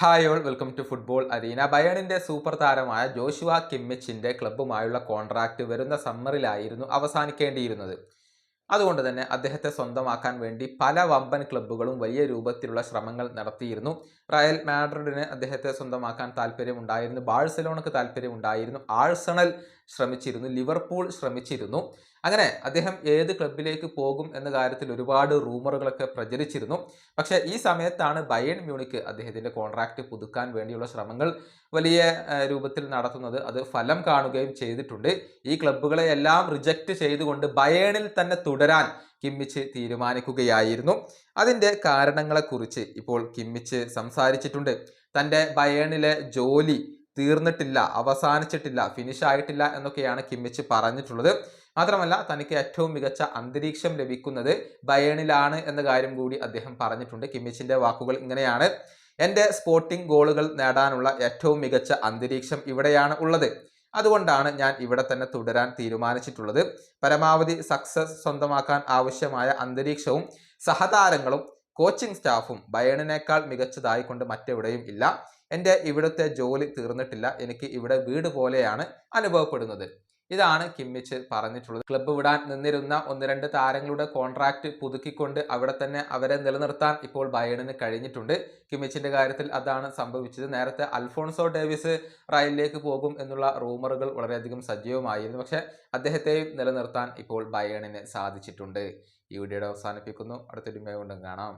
Hi all welcome to football arena ബയണിന്റെ super താരമായ Joshua കിമ്മിച്ചിന്റെ ക്ലബ്ബുമായുള്ള കോൺട്രാക്ട് വരുന്ന സമ്മറിലായിരുന്നു അവസാനിക്കേണ്ടിയിരുന്നത്. അതുകൊണ്ട് തന്നെ അദ്ദേഹത്തെ സ്വന്തമാക്കാൻ വേണ്ടി പല വമ്പൻ ക്ലബ്ബുകളും വലിയ രൂപത്തിലുള്ള ശ്രമങ്ങൾ നടത്തിയിരുന്നു. റയൽ മാഡ്രിഡിന് അദ്ദേഹത്തെ സ്വന്തമാക്കാൻ താല്പര്യമുണ്ടായിരുന്നു. ബാഴ്സലോണക്ക് താല്പര്യമുണ്ടായിരുന്നു. ആഴ്സണൽ ശ്രമിച്ചിരുന്നു. ലിവർപൂൾ ശ്രമിച്ചിരുന്നു. അങ്ങനെ അദ്ദേഹം ഏത് ക്ലബിലേക്ക് പോകും എന്ന കാര്യത്തിൽ ഒരുപാട് റൂമറുകളൊക്കെ പ്രചരിച്ചിരുന്നു. പക്ഷേ ഈ സമയത്താണ് ബയൺ മ്യൂണിക്ക് അദ്ദേഹത്തിന്റെ കോൺട്രാക്റ്റ് പുതുക്കാൻ വേണ്ടിയുള്ള ശ്രമങ്ങൾ വലിയ രൂപത്തിൽ നടത്തുന്നത്. അത് ഫലം കാണുകയും ചെയ്തിട്ടുണ്ട്. ഈ ക്ലബ്ബുകളെ എല്ലാം റിജക്റ്റ് ചെയ്തുകൊണ്ട് ബയേണിൽ തന്നെ തുടരാൻ കിമ്മിച്ച് തീരുമാനിക്കുകയായിരുന്നു. അതിന്റെ കാരണങ്ങളെക്കുറിച്ച് ഇപ്പോൾ കിമ്മിച്ച് സംസാരിച്ചിട്ടുണ്ട്. തന്റെ ബയേണിലെ ജോലി തീർന്നിട്ടില്ല അവസാനിച്ചിട്ടില്ല ഫിനിഷ് ആയിട്ടില്ല എന്നൊക്കെയാണ് കിമ്മിച്ച് പറഞ്ഞിട്ടുള്ളത്. മാത്രമല്ല തനിക്ക് ഏറ്റവും മികച്ച അന്തരീക്ഷം ലഭിക്കുന്നത് ബയേണിലാണ് എന്ന കാര്യം കൂടി അദ്ദേഹം പറഞ്ഞിട്ടുണ്ട്. കിമ്മിച്ചിന്റെ വാക്കുകൾ ഇങ്ങനെയാണ്. എന്റെ സ്പോർട്ടിംഗ് ഗോളുകൾ നേടാനുള്ള ഏറ്റവും മികച്ച അന്തരീക്ഷം ഇവിടെയാണ് ഉള്ളത്. അതുകൊണ്ടാണ് ഞാൻ ഇവിടെ തന്നെ തുടരാൻ തീരുമാനിച്ചിട്ടുള്ളത്. പരമാവധി സക്സസ് സ്വന്തമാക്കാൻ ആവശ്യമായ അന്തരീക്ഷവും സഹതാരങ്ങളും കോച്ചിങ് സ്റ്റാഫും ബയണിനേക്കാൾ മികച്ചതായിക്കൊണ്ട് മറ്റെവിടെയും ഇല്ല. എന്റെ ഇവിടുത്തെ ജോലി തീർന്നിട്ടില്ല. എനിക്ക് ഇവിടെ വീട് പോലെയാണ് അനുഭവപ്പെടുന്നത്. ഇതാണ് കിമ്മിച്ച് പറഞ്ഞിട്ടുള്ളത്. ക്ലബ്ബ് വിടാൻ നിന്നിരുന്ന ഒന്ന് രണ്ട് താരങ്ങളുടെ കോൺട്രാക്ട് പുതുക്കിക്കൊണ്ട് അവിടെ തന്നെ അവരെ നിലനിർത്താൻ ഇപ്പോൾ ബയണിന് കഴിഞ്ഞിട്ടുണ്ട്. കിമ്മിച്ചിന്റെ കാര്യത്തിൽ അതാണ് സംഭവിച്ചത്. നേരത്തെ അൽഫോൺസോ ഡേവിസ് റയലിലേക്ക് പോകും എന്നുള്ള റൂമറുകൾ വളരെയധികം സജീവമായിരുന്നു. പക്ഷേ അദ്ദേഹത്തെയും നിലനിർത്താൻ ഇപ്പോൾ ബയണിന് സാധിച്ചിട്ടുണ്ട്. ഈ വീഡിയോയുടെ അവസാനിപ്പിക്കുന്നു. അടുത്തൊരു കൊണ്ടും കാണാം.